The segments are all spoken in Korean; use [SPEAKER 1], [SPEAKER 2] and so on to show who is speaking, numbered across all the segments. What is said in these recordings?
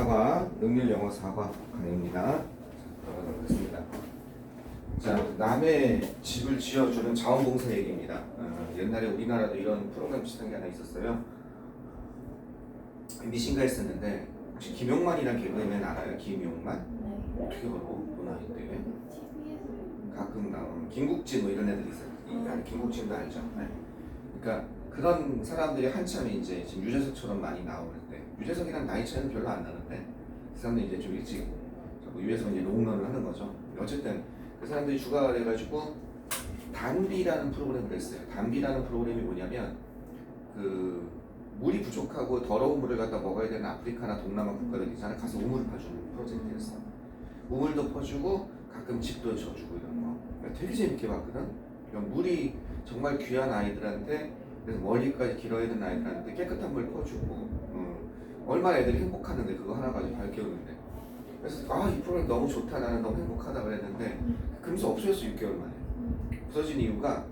[SPEAKER 1] 4과 능률 영어 4과 강의입니다. 들어가겠습니다. 자, 남의 집을 지어주는 자원봉사 얘기입니다. 어, 옛날에 우리나라도 이런 프로그램 비슷한 게 하나 있었어요. 미신가 했었는데 혹시 김용만이란 개그맨 알아요? 김용만?
[SPEAKER 2] 네.
[SPEAKER 1] 어떻게? 돈 아닌데.
[SPEAKER 2] TV에서
[SPEAKER 1] 가끔 나오는 김국진 뭐 이런 애들 있어요. 이- 아니, 김국진도 알죠. 네. 그러니까 그런 사람들이 한참 이제 지금 유재석처럼 많이 나오는데 유재석이랑 나이 차이는 별로 안 나는데 그 사람들이 이제 좀 일찍 위에서 이제 롱런을 하는 거죠. 어쨌든 그 사람들이 주가 돼가지고 단비라는 프로그램을 했어요. 단비라는 프로그램이 뭐냐면 그 물이 부족하고 더러운 물을 갖다 먹어야 되는 아프리카나 동남아 국가들 있잖아 가서 우물을 파주는 프로젝트였어. 우물도 퍼주고 가끔 집도 져주고 이런 거. 그러니까 되게 재밌게 봤거든. 그러니까 물이 정말 귀한 아이들한테 그래서 멀리까지 길어야 되는 아이들한테 깨끗한 물 퍼주고 어, 얼마나 애들이 행복하는데 그거 하나 가지고 밝혀오는데. 그래서 아 이 프로그램 너무 좋다. 나는 너무 행복하다 그랬는데 금세 없어졌어 6개월 만에. 없어진 이유가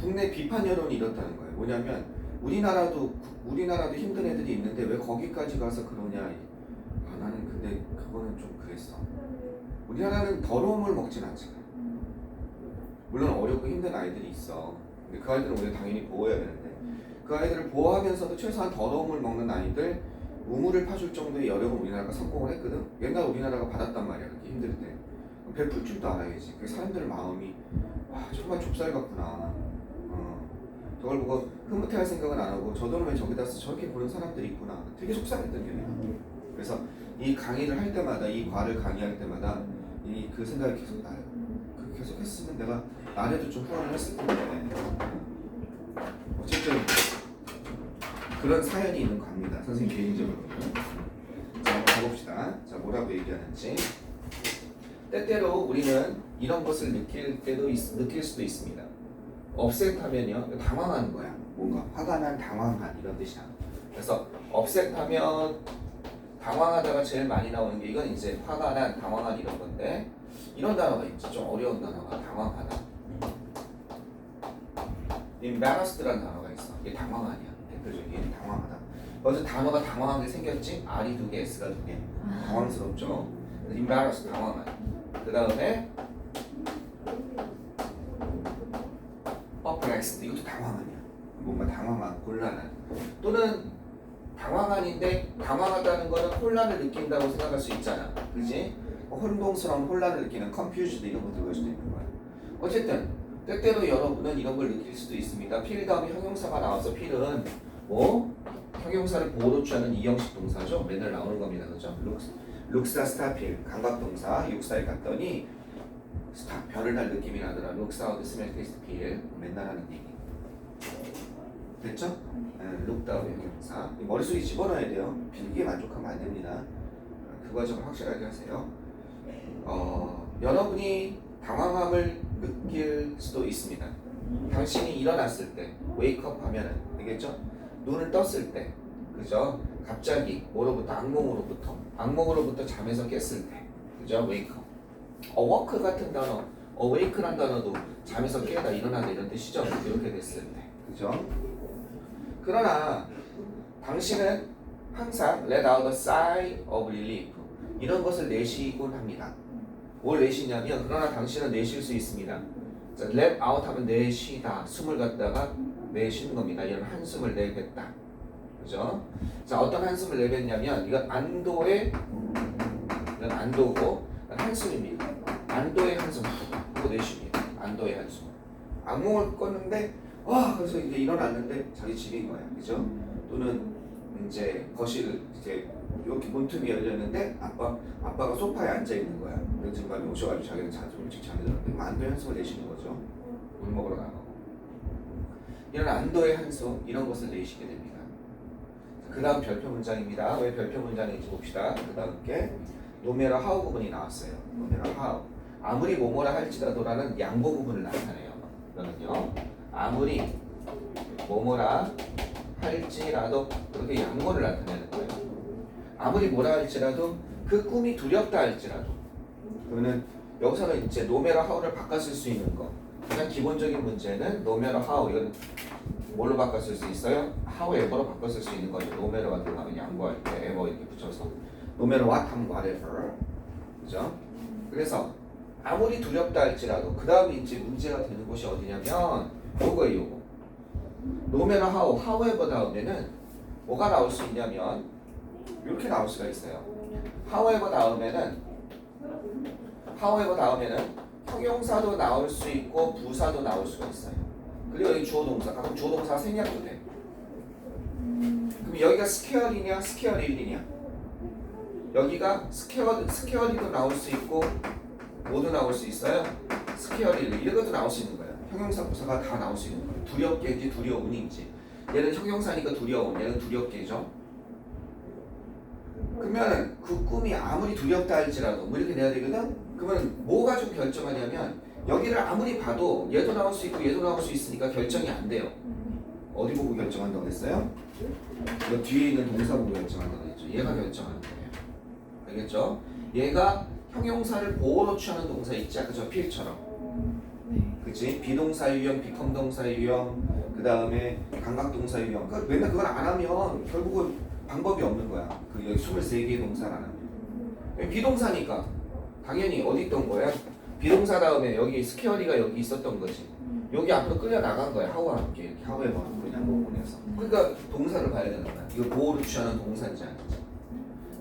[SPEAKER 1] 국내 비판 여론이 이렇다는 거예요. 뭐냐면 우리나라도 우리나라도 힘든 애들이 있는데 왜 거기까지 가서 그러냐. 아 나는 근데 그거는 좀 그랬어. 우리나라는 더러운 물 먹진 않잖아. 물론 어렵고 힘든 아이들이 있어. 근데 그 아이들은 우리가 당연히 보호해야 되는데 그 아이들을 보호하면서도 최소한 더러운 물 먹는 아이들 우물을 파줄 정도의 여력은 우리나라가 성공을 했거든? 옛날 우리나라가 받았단 말이야 그렇게 힘들 때. 베풀 줄도 알아야지. 그 사람들 마음이 와 정말 좁쌀 같구나. 어, 저걸 보고 흐뭇해할 생각은 안 하고 저 돈을 왜 저기다 써 저렇게 보는 사람들이 있구나. 되게 속상했던 기억이 나 그래서 이 강의를 할 때마다 이 과를 강의할 때마다 이 그 생각이 계속 나요. 그 계속 했으면 내가 나래도 좀 후원을 했을 텐데. 어쨌든 그런 사연이 있는 겁니다. 선생님 개인적으로 자 가봅시다. 자 뭐라고 얘기하는지. 때때로 우리는 이런 것을 느낄 때도 있- 느낄 수도 있습니다. 업셋하면요 당황하는 거야. 뭔가 화가 난 당황한 이런 뜻이야. 그래서 업셋하면 당황하다가 제일 많이 나오는 게 이건 이제 화가 난 당황한 이런 건데 이런 단어가 있죠. 좀 어려운 단어가 당황하다. embarrassed라는 단어가 있어. 이게 당황하냐 대표적인 당황하다. 그래서 단어가 당황하게 생겼지? R이 두 개, S가 두 개. 당황스럽죠? embarrassed 당황한 그 다음에 perplexed 이것도 당황하냐? 뭔가 당황한 곤란한. 또는 당황한인데 당황하다는 거는 혼란을 느낀다고 생각할 수 있잖아. 그지? 혼동스러운 혼란을 느끼는 confused 이런 거 들어갈 수도 있는 거야. 어쨌든 때때로 여러분은 이런 걸 느낄 수도 있습니다. feel 다음에 형용사가 나와서 feel은 뭐 형용사를 보호로 취하는 이형식 동사죠. 맨날 나오는 겁니다. 그죠? looks, looks다 스타필 감각 동사 육사에 갔더니 스타 별을 날 느낌이 나더라. looks out smell taste feel 맨날 하는 얘기. 됐죠? 네, look down 형용사. 이 머릿속에 집어넣어야 돼요. 필기에 만족하면 안 됩니다. 그 과정을 확실하게 하세요. 어, 여러분이 당황함을 느낄 수도 있습니다. 당신이 일어났을 때 웨이크업 하면은. 되겠죠? 눈을 떴을 때 그죠? 갑자기 뭐로부터 악몽으로부터 악몽으로부터 잠에서 깼을 때 그죠? 웨이크업 어워크 같은 단어 어웨이크란 단어도 잠에서 깨다 일어나다 이런 뜻이죠 이렇게 됐을 때 그죠? 그러나 당신은 항상 let out a sigh of relief 이런 것을 내쉬곤 합니다 뭘 내쉬냐면 그러나 당신은 내쉴 수 있습니다 자, let out 하면 내쉬다. 숨을 갖다가 내쉬는 겁니다. 이런 한숨을 내뱉다. 그죠? 자 어떤 한숨을 내뱉냐면 이건 안도의 이건 안도고 한숨입니다. 안도의 한숨 이거 내쉽니다. 안도의 한숨. 악몽을 꿨는데 와 그래서 이제 일어났는데 자기 집인 거야. 그죠? 또는 이제 거실 이제 이렇게 문틈이 열렸는데 아빠 아빠가 소파에 앉아 있는 거야. 늦은 밤에 오셔가지고 자기는 자주 일찍 잠들었는데 그 안도의 한숨을 내쉬는 거죠. 물 먹으러 나가고 이런 안도의 한숨 이런 것을 내쉬게 됩니다. 그 다음 별표 문장입니다. 왜 별표 문장인지 봅시다. 그 다음 게 노메라 하우 부분이 나왔어요. 노메라 하우 아무리 뭐뭐라 할지라도라는 양보 부분을 나타내요. 이거는요. 아무리 뭐뭐라 할지라도 그렇게 양보를 나타내는. 아무리 뭐라 할지라도 그 꿈이 두렵다 할지라도 그러면 여기서는 이제 노메라 하우를 쓸수 있는 거 가장 기본적인 문제는 노메라 하우 이건 뭘로 쓸수 있어요? however로 바꿔 쓸 수 있는 거죠. matter what 하면 양보할 때 ever 이렇게 붙여서 matter what 하면 whatever 그죠? 그래서 아무리 두렵다 할지라도 그 다음에 이제 문제가 되는 곳이 어디냐면 요거예요 요거 no matter how, however 다음에는 뭐가 나올 수 있냐면 이렇게 나올 수가 있어요. however 다음에는 however 다음에는 형용사도 나올 수 있고 부사도 나올 수가 있어요. 그리고 여기 주어 동사 가끔 주어 동사 생략도 돼. 그럼 여기가 스퀘어리냐 스퀘어리냐 여기가 스퀘어 스퀘어리도 나올 수 있고 뭐도 나올 수 있어요? 스퀘어리 이런 것도 나올 수 있는 거예요. 형용사 부사가 다 나올 수 있는 거예요. 두렵게인지 두려움인지. 얘는 형용사니까 두려움 얘는 두렵게죠 그러면 그 꿈이 아무리 두렵다 할지라도 뭐 이렇게 돼야 되거든 그러면 뭐 가지고 결정하냐면 여기를 아무리 봐도 얘도 나올 수 있고 얘도 나올 수 있으니까 결정이 안 돼요 어디 보고 결정한다고 했어요? 그 뒤에 있는 동사 보고 결정한다고 했죠 얘가 결정하는 거예요 알겠죠? 얘가 형용사를 보호로 취하는 동사 있지 아까 저 필처럼
[SPEAKER 2] 네.
[SPEAKER 1] 그치? 비동사 유형, 비컴동사 유형, 그 다음에 감각동사 유형. 그 맨날 그걸 안 하면 결국은 방법이 없는 거야. 그 여기 23개의 동사를 안 하면. 비동사니까 당연히 어디 있던 거야? 비동사 다음에 여기 스퀘어리가 여기 있었던 거지. 여기 앞으로 끌려 나간 거야. 하우와 함께 이렇게 하우에 막 그냥 뭐 보내서. 그러니까 동사를 봐야 되는 거야. 이거 보호를 취하는 동사인지 아닌지.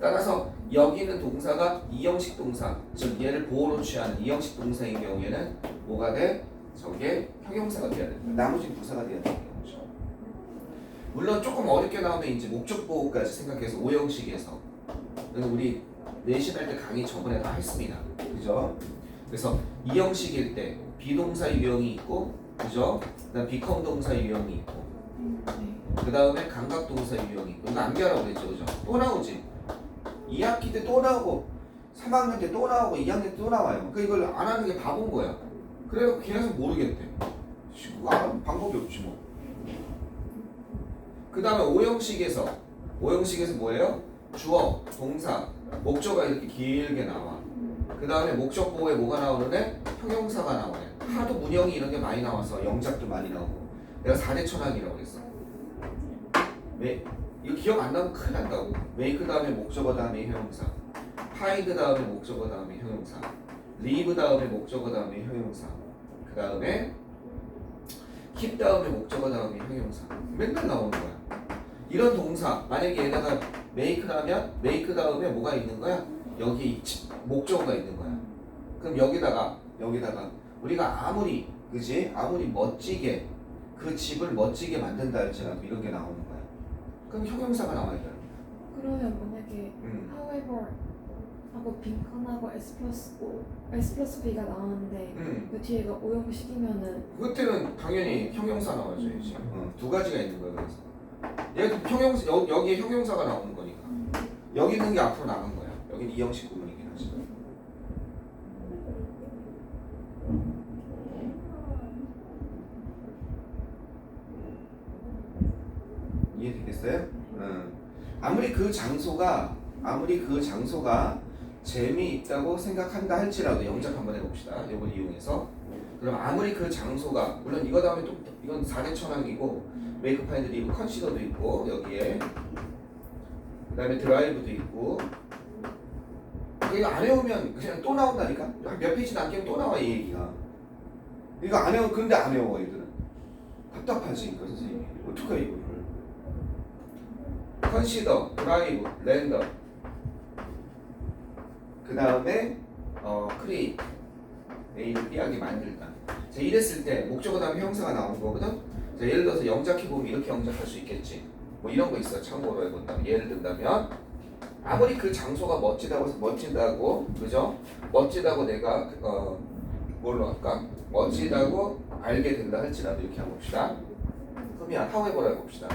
[SPEAKER 1] 따라서 여기 있는 동사가 이형식 동사, 즉 얘를 보호로 취하는 이형식 동사인 경우에는 뭐가 돼? 저게 형용사가 돼야 돼. 나머지 부사가 돼야 거죠. 물론 조금 어렵게 나오면 이제 목적 보호까지 생각해서 오형식에서 우리 내신 할때 강의 저번에 다 했습니다. 그죠? 그래서 이형식일 때 비동사 유형이 있고, 그죠? 그다음 비컴 동사 유형이 있고,
[SPEAKER 2] 네.
[SPEAKER 1] 그 다음에 감각 동사 유형이 있고, 이거 암기하라고 그랬죠, 그죠? 또 나오지. 2학기 때 또 나오고, 3학년 때 또 나오고, 2학년 때 또 나와요. 그 이걸 안 하는 게 바본 거야. 그래서 계속 모르겠대. 안 방법이 없지 뭐. 그 다음에 오형식에서 오형식에서 뭐예요? 주어, 동사, 목적어가 이렇게 길게 나와. 그 다음에 목적 보호에 뭐가 나오는데 형용사가 나오네. 하도 문형이 이런 게 많이 나와서 영작도 많이 나오고. 내가 4대 천왕이라고 그랬어. 왜? 이거 기억 안 나면 큰일 난다고. 메이크 다음에 목적어 다음에 형용사. 파이드 다음에 목적어 다음에 형용사. 리브 다음에 목적어 다음에 형용사. 그 다음에 킵 다음에 목적어 다음에 형용사. 맨날 나오는 거야. 이런 동사 만약에 얘네가 메이크라면 메이크 다음에 뭐가 있는 거야? 여기 목적어가 있는 거야. 그럼 여기다가 여기다가 우리가 아무리 그지 아무리 멋지게 그 집을 멋지게 만든다 할지라도 이런 게 나오는 거야. 그럼 형용사가 나와야 돼.
[SPEAKER 2] 그러면 만약에
[SPEAKER 1] 음.
[SPEAKER 2] however 하고 빈칸하고 s 플러스 o s 플러스 b가 나오는데
[SPEAKER 1] 음.
[SPEAKER 2] 그 뒤에가 오형식이면은
[SPEAKER 1] 그때는 당연히 형용사 나와줘야지. 어, 두 가지가 있는 거야 그래서. 얘도 형용사 여, 여기에 형용사가 나오는 거니까. 여기 있는 게 앞으로 나간 거야. 여기는 이 형식 구문이긴 하지. 이해되겠어요? 응. 아무리 그 장소가 아무리 그 장소가 재미있다고 생각한다 할지라도 영작 한번 해봅시다. 이걸 이용해서 그럼 아무리 그 장소가 물론 이거 다음에 또 이건 4대 천왕이고 메이크 파인드 리브 컨시더도 있고 여기에 그 다음에 드라이브도 있고 이거 안 해오면 그냥 또 나온다니까 한 몇 페이지 남기면 또 나와 이 얘기가 이거 안 해오 근데 안 해오 얘들은 답답하지 그 선생님이 어떡해 이거를 컨시더 드라이브 랜더 그 다음에 어 크리에이트 A를 B하게 만들다 자 이랬을 때 목적어 다음에 형사가 나오는 거거든 자, 예를 들어서 영작해 보면 이렇게 영작할 수 있겠지. 뭐 이런 거 있어 참고로 해본다면. 예를 든다면 아무리 그 장소가 멋지다고 멋지다고 그죠? 멋지다고 내가 어 뭘로 할까? 멋지다고 알게 된다 할지라도 이렇게 한번 봅시다. 그러면 however로 해봅시다.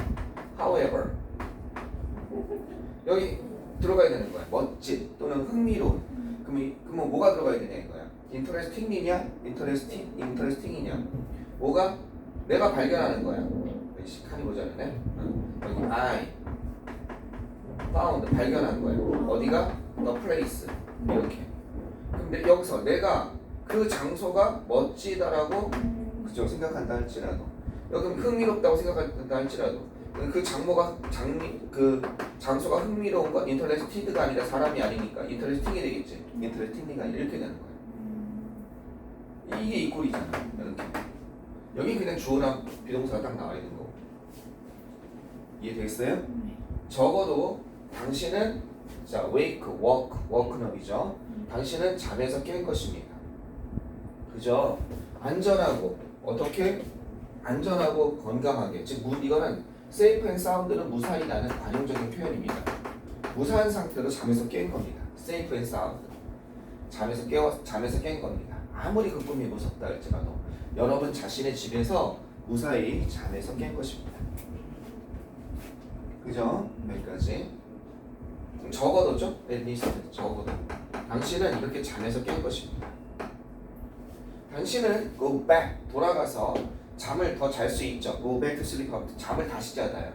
[SPEAKER 1] however 여기 들어가야 되는 거야. 멋진 또는 흥미로운. 그럼 이- 그러면 뭐가 들어가야 되냐 이거야? interesting이냐 interesting interesting이냐? 뭐가 내가 발견하는 거야 씨, 칸이 응. 여기 I found 발견한 거야 어디가 the place 이렇게 내, 여기서 내가 그 장소가 멋지다라고 그죠 생각한다 할지라도 여기 흥미롭다고 생각한다 할지라도 그 장모가 장미 그 장소가 흥미로운 건 인터레스티드가 아니라 사람이 아니니까 인터레스팅이 되겠지. 인터레스팅이 아니라 이렇게 되는 거야. 이게 이꼴이잖아. 이렇게. 여기 그냥 주어랑 비동사가 딱 나와 있는 거고. 이해되겠어요?
[SPEAKER 2] 네.
[SPEAKER 1] 적어도 당신은 자 wake, walk, woken up이죠. 당신은 잠에서 깬 것입니다. 그죠? 안전하고 어떻게 안전하고 건강하게 즉 무, 이거는 safe and sound는 무사히 나는 관용적인 표현입니다. 무사한 상태로 잠에서 깬 겁니다. safe and sound 잠에서 깨워 잠에서 깬 겁니다. 아무리 그 꿈이 무섭다 할지라도 여러분 자신의 집에서 무사히 잠에서 깬 것입니다. 그죠? 여기까지 적어도죠? 앨리스트 적어도 당신은 이렇게 잠에서 깬 것입니다. 당신은 go back 돌아가서 잠을 더 잘 수 있죠. go back to sleep 잠을 다시 자다요.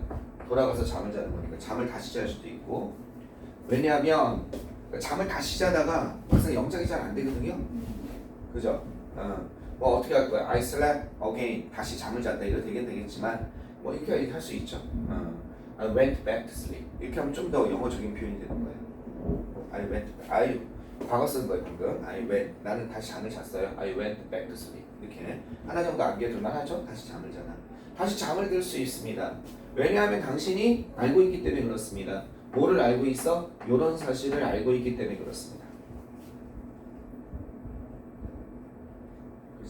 [SPEAKER 1] 돌아가서 잠을 자는 거니까 잠을 다시 잘 수도 있고 왜냐하면 잠을 다시 자다가 막상 영장이 잘 안 되거든요. 그죠? 어, 뭐 어떻게 할 거야? I slept again 다시 잠을 잤다 이거 되긴 되겠지만 뭐 이렇게 할 수 있죠. 어. I went back to sleep 이렇게 하면 좀 더 영어적인 표현이 되는 거예요. I went. I 과거 쓴 거예요 방금. I went 나는 다시 잠을 잤어요. I went back to sleep 이렇게 하나 정도 암기해둘만 하죠. 다시 잠을 자나. 다시 잠을 들 수 있습니다. 왜냐하면 당신이 알고 있기 때문에 그렇습니다. 뭐를 알고 있어? 이런 사실을 알고 있기 때문에 그렇습니다.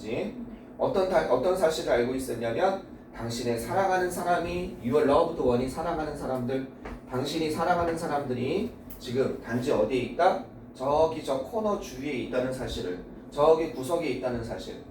[SPEAKER 1] 그지? 어떤 다, 어떤 사실을 알고 있었냐면 당신의 사랑하는 사람이 your loved one이 사랑하는 사람들 당신이 사랑하는 사람들이 지금 단지 어디에 있다? 저기 저 코너 주위에 있다는 사실을 저기 구석에 있다는 사실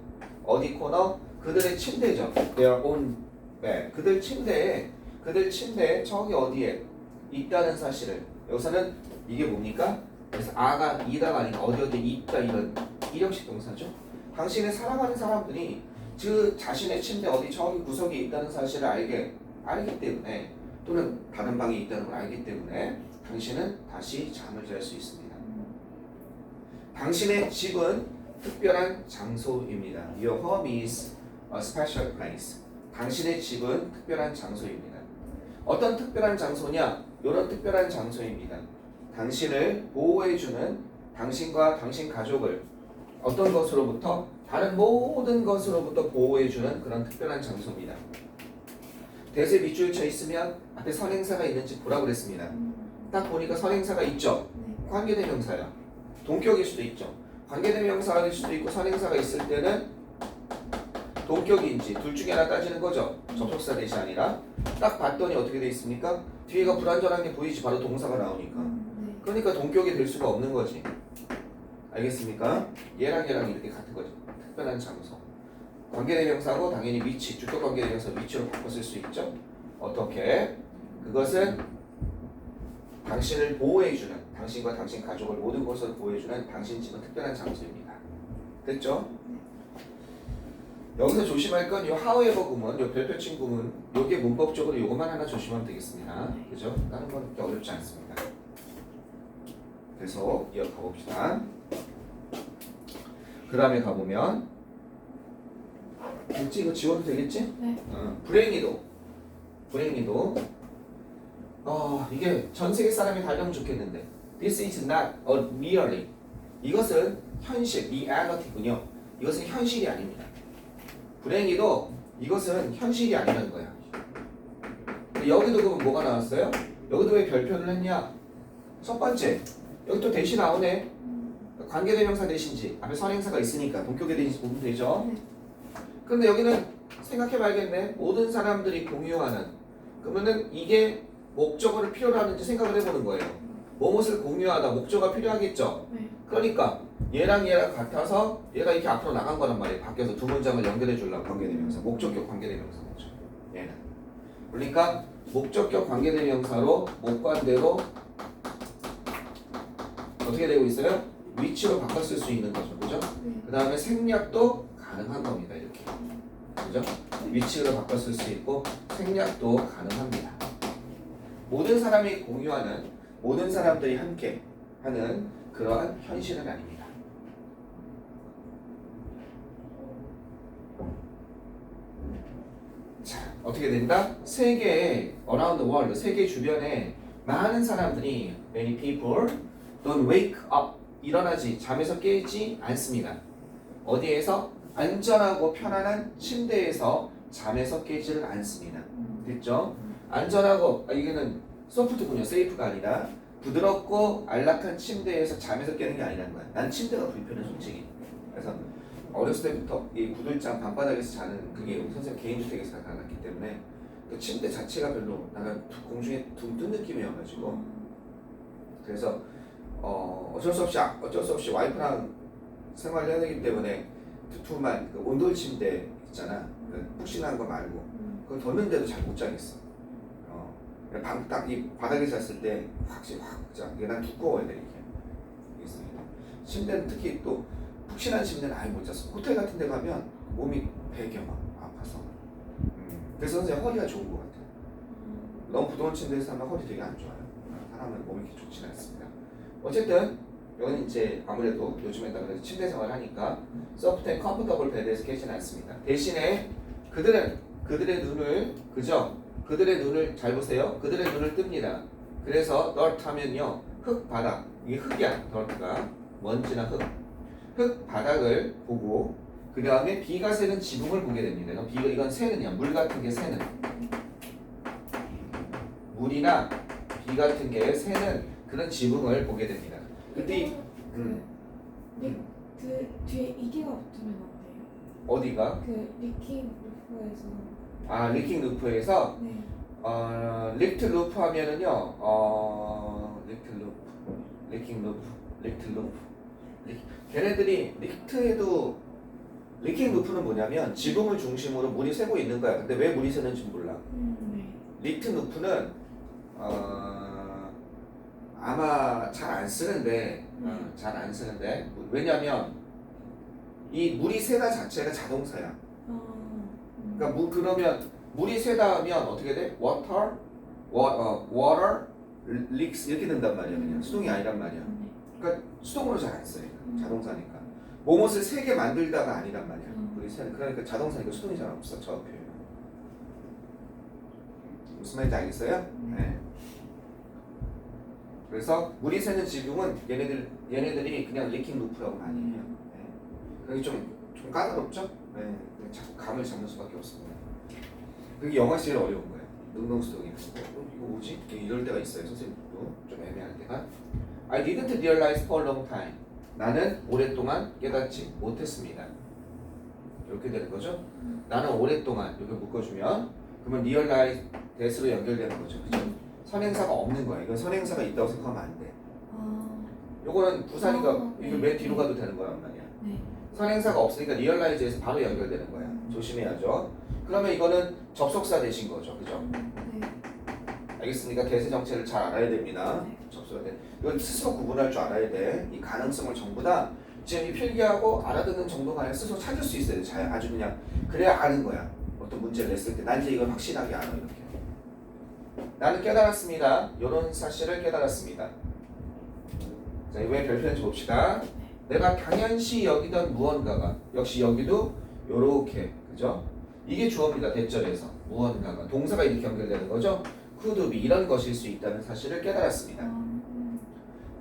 [SPEAKER 1] 어디 코너? 그들의 침대죠 their own bed 그들 침대에 그들 침대에 저기 어디에 있다는 사실을 여기서는 이게 뭡니까? 그래서 아가 이다가 아니라 어디 어디 있다 이런 일형식 동사죠 당신의 사랑하는 사람들이 그 자신의 침대 어디 저기 구석에 있다는 사실을 알게 알기 때문에 또는 다른 방에 있다는 걸 알기 때문에 당신은 다시 잠을 잘 수 있습니다. 당신의 집은 특별한 장소입니다. Your home is a special place. 당신의 집은 특별한 장소입니다. 어떤 특별한 장소냐? 이런 특별한 장소입니다. 당신을 보호해주는 당신과 당신 가족을 어떤 것으로부터 다른 모든 것으로부터 보호해주는 그런 특별한 장소입니다. 대세 밑줄 쳐 있으면 앞에 선행사가 있는지 보라 그랬습니다. 딱 보니까 선행사가 있죠.
[SPEAKER 2] 네.
[SPEAKER 1] 관계대명사야. 동격일 수도 있죠. 관계대명사일 수도 있고 선행사가 있을 때는 동격인지 둘 중에 하나 따지는 거죠. 접속사 대시 아니라 딱 봤더니 어떻게 돼 있습니까? 뒤에가 불완전한 게 보이지 바로 동사가 나오니까.
[SPEAKER 2] 네.
[SPEAKER 1] 그러니까 동격이 될 수가 없는 거지. 알겠습니까? 얘랑 얘랑 이렇게 같은 거죠. 특별한 장소. 관계대명사고 당연히 위치, 주격 관계대명사 위치로 바꿔 쓸 수 있죠. 어떻게? 그것은 당신을 보호해주는, 당신과 당신 가족을 모든 것을 보호해주는 당신 집은 특별한 장소입니다. 됐죠? 여기서 조심할 건이 however 구문, 이 별표친 구문, 요게 문법적으로 요것만 하나 조심하면 되겠습니다. 그죠? 다른 건 어렵지 않습니다. 계속 이어가 봅시다. 그 다음에 가보면 됐지? 이거 지워도 되겠지?
[SPEAKER 2] 네.
[SPEAKER 1] 어, 불행히도 불행히도 어, 이게 전 세계 사람이 다 알면 좋겠는데 This is not a really 이것은 현실, reality군요. 이것은 현실이 아닙니다. 불행히도 이것은 현실이 아니라는 거야. 여기도 그러면 뭐가 나왔어요? 여기도 왜 별표를 했냐? 첫 번째 여기 또 대신 나오네. 관계대명사 대신지 앞에 선행사가 있으니까 동격에 대신지 보면 되죠.
[SPEAKER 2] 네.
[SPEAKER 1] 근데 여기는 생각해봐야겠네. 모든 사람들이 공유하는 그러면은 이게 목적어를 필요로 하는지 생각을 해보는 거예요. 무엇을 공유하다 목적어가 필요하겠죠.
[SPEAKER 2] 네.
[SPEAKER 1] 그러니까 얘랑 얘랑 같아서 얘가 이렇게 앞으로 나간 거란 말이에요. 바뀌어서 두 문장을 연결해 주려고 관계대명사 목적격 관계대명사. 얘는. 그러니까 목적격 관계대명사로 목관대로 어떻게 되고 있어요? 위치로 바꿔 쓸 수 있는 거죠. 그죠?
[SPEAKER 2] 네.
[SPEAKER 1] 그 다음에 생략도 가능한 겁니다. 이렇게. 그죠? 위치로 바꿔 쓸 수 있고 생략도 가능합니다. 모든 사람이 공유하는 모든 사람들이 함께 하는 그러한 현실은 아닙니다. 어떻게 된다? 세계에 around the world 세계 주변에 많은 사람들이 many people don't wake up 일어나지 잠에서 깨지 않습니다. 어디에서 안전하고 편안한 침대에서 잠에서 깨지를 않습니다. 됐죠? 안전하고 아, 이게는 소프트군요. 세이프가 아니라 부드럽고 안락한 침대에서 잠에서 깨는 게 아니라는 거야. 난 침대가 불편해 솔직히. 그래서 어렸을 때부터 이 구들장 방바닥에서 자는 그게 선생님 개인주택에서 나갔기 때문에 그 침대 자체가 별로 나는 공중에 둥뜬 느낌이어가지고 그래서 어, 어쩔 수 없이 아- 어쩔 수 없이 와이프랑 생활을 해야 되기 때문에 두툼한 그 온돌 침대 있잖아. 그 푹신한 거 말고 그걸 뒀는데도 잘 못 자겠어. 어, 방딱이 바닥에 잤을 때 확실히 확 자. 이게 난 두꺼워야 돼 이게 있습니다. 침대는 특히 또 푹신한 침대는 아예 못 잤어. 호텔 같은 데 가면 몸이 베겨 막 아파서. 음, 그래서 선생님 허리가 좋은 것 같아요. 너무 부드러운 침대에서 하면 허리 되게 안 좋아요. 사람은 몸이 좋지 않습니다. 어쨌든 이건 이제 아무래도 요즘에 따라 침대 생활 하니까 소프트 앤 컴포터블 베드에서 깨지는 않습니다. 대신에 그들의 그들의 눈을 그죠? 그들의 눈을 잘 보세요. 그들의 눈을 뜹니다. 그래서 널트 하면요 흙 바닥 이게 흙이야 널트가 먼지나 흙. 흙 바닥을 보고 그 다음에 비가 새는 지붕을 보게 됩니다. 비가 이건 새는요 물 같은 게 새는 물이나 비 같은 게 새는 그런 지붕을 보게 됩니다. 그때 이- 음.
[SPEAKER 2] 음. 그 뒤에 이디가 붙으면 안 돼요?
[SPEAKER 1] 어디가
[SPEAKER 2] 그 리킹 루프에서
[SPEAKER 1] 아 리킹 루프에서
[SPEAKER 2] 네.
[SPEAKER 1] 어 리트 루프 하면은요 어 리트 루프 리킹 루프 리트 루프 리- 걔네들이 리트에도 리킹 루프는 뭐냐면 지붕을 중심으로 물이 새고 있는 거야. 근데 왜 물이 새는지 몰라.
[SPEAKER 2] 음, 네.
[SPEAKER 1] 리트 루프는 어, 아마 잘 안 쓰는데 어, 잘안 쓰는데 왜냐면 이 물이 새다 자체가 자동사야.
[SPEAKER 2] 아, 음.
[SPEAKER 1] 그러니까 물 그러면 물이 새다 하면 어떻게 돼? water, wa, 어, water, leaks 이렇게 된단 말이야. 그냥 수동이 아니란 말이야.
[SPEAKER 2] 네.
[SPEAKER 1] 그러니까 수동으로 잘 안 써요.
[SPEAKER 2] 음.
[SPEAKER 1] 자동사니까. 뭐뭇을 세게 만들다가 아니란 말이야.
[SPEAKER 2] 음.
[SPEAKER 1] 물이 새는 그러니까 자동사니까 수동이 잘 없어. 저 표현. 무슨 말인지 알겠어요? 네. 그래서 물이 새는 지붕은 얘네들 얘네들이 그냥 리킹 루프라고 많이 해요. 네. 그게 좀, 좀 까다롭죠? 네. 그냥 자꾸 감을 잡는 수밖에 없습니다. 그게 영화에서 제일 어려운 거예요. 능동수동이. 어, 이거 뭐지? 이럴 때가 있어요. 선생님도 좀 애매할 때가. I didn't realize for a long time. 나는 오랫동안 깨닫지 못했습니다. 이렇게 되는 거죠. 나는 오랫동안 이렇게 묶어주면 그러면 realize that으로 연결되는 거죠. 그죠? 선행사가 없는 거야. 이건 선행사가 있다고 생각하면 안 돼.
[SPEAKER 2] 아,
[SPEAKER 1] 요거는 부사니까
[SPEAKER 2] 아,
[SPEAKER 1] 이거
[SPEAKER 2] 네.
[SPEAKER 1] 맨 뒤로 가도 되는 거란 말이야.
[SPEAKER 2] 네.
[SPEAKER 1] 선행사가 없으니까 리얼라이즈에서 바로 연결되는 거야. 조심해야죠. 그러면 이거는 접속사 되신 거죠. 그죠?
[SPEAKER 2] 음, 네.
[SPEAKER 1] 알겠습니까? 대세 정체를 잘 알아야 됩니다.
[SPEAKER 2] 네.
[SPEAKER 1] 접속사 돼. 이건 스스로 구분할 줄 알아야 돼. 이 가능성을 전부 다 지금 이 필기하고 알아듣는 아니라 스스로 찾을 수 있어야 돼. 잘 아주 그냥 그래야 아는 거야. 어떤 문제를 냈을 때 난 이제 이걸 확실하게 알아 이렇게. 나는 깨달았습니다. 이런 사실을 깨달았습니다. 자, 이번에 별표인지 봅시다. 내가 당연시 여기던 무언가가 역시 여기도 요렇게 그죠? 이게 주어입니다. 대절에서 무언가가 동사가 이렇게 연결되는 거죠. be 이런 것일 수 있다는 사실을 깨달았습니다.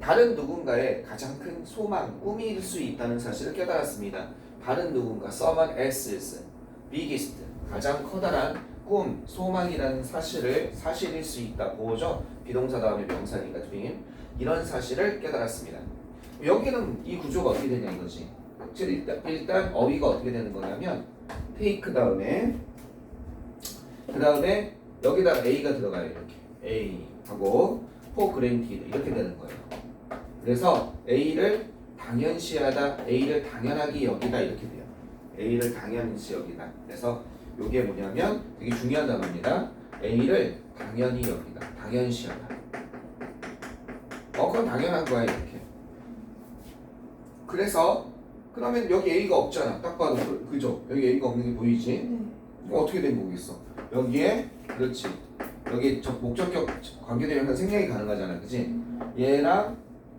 [SPEAKER 1] 다른 누군가의 가장 큰 소망, 꿈일 수 있다는 사실을 깨달았습니다. 다른 누군가, someone else's biggest, 가장 커다란 꿈, 소망이라는 사실을 사실일 수 있다. 보죠? 비동사 다음에 명사니까 dream. 이런 사실을 깨달았습니다. 여기는 이 구조가 어떻게 되냐 이거지. 즉 일단, 일단 어휘가 어떻게 되는 거냐면 take 다음에 그 다음에 여기다가 a가 들어가요 이렇게 a 하고 for granted 이렇게 되는 거예요. 그래서 a를 당연시하다, a를 당연하게 여기다 이렇게 돼요. a를 당연시 여기다. 그래서 이게 뭐냐면 되게 중요한 단어입니다. a를 당연히 여기다, 당연시하다. 어, 그건 당연한 거야 이렇게. 그래서 그러면 여기 a가 없잖아. 딱 봐도 그- 그죠? 여기 a가 없는 게 보이지?
[SPEAKER 2] 네.
[SPEAKER 1] 이거 어떻게 된 거겠어? 여기에 그렇지. 여기 저 목적격 관계대명사 생략이 가능하잖아, 그지?
[SPEAKER 2] 음,
[SPEAKER 1] 얘랑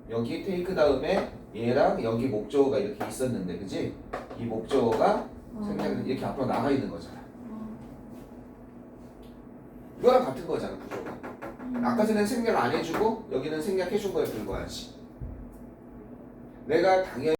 [SPEAKER 1] 여기 테이크 다음에 얘랑 여기 목적어가 이렇게 있었는데, 그지? 이 목적어가
[SPEAKER 2] 아,
[SPEAKER 1] 생략 이렇게 앞으로 나가 있는 거잖아.
[SPEAKER 2] 아,
[SPEAKER 1] 이거랑 같은 거잖아 구조가.
[SPEAKER 2] 음.
[SPEAKER 1] 아까 전엔 생략 안 해주고 여기는 생략해준 거에 불과하지. 내가 당연히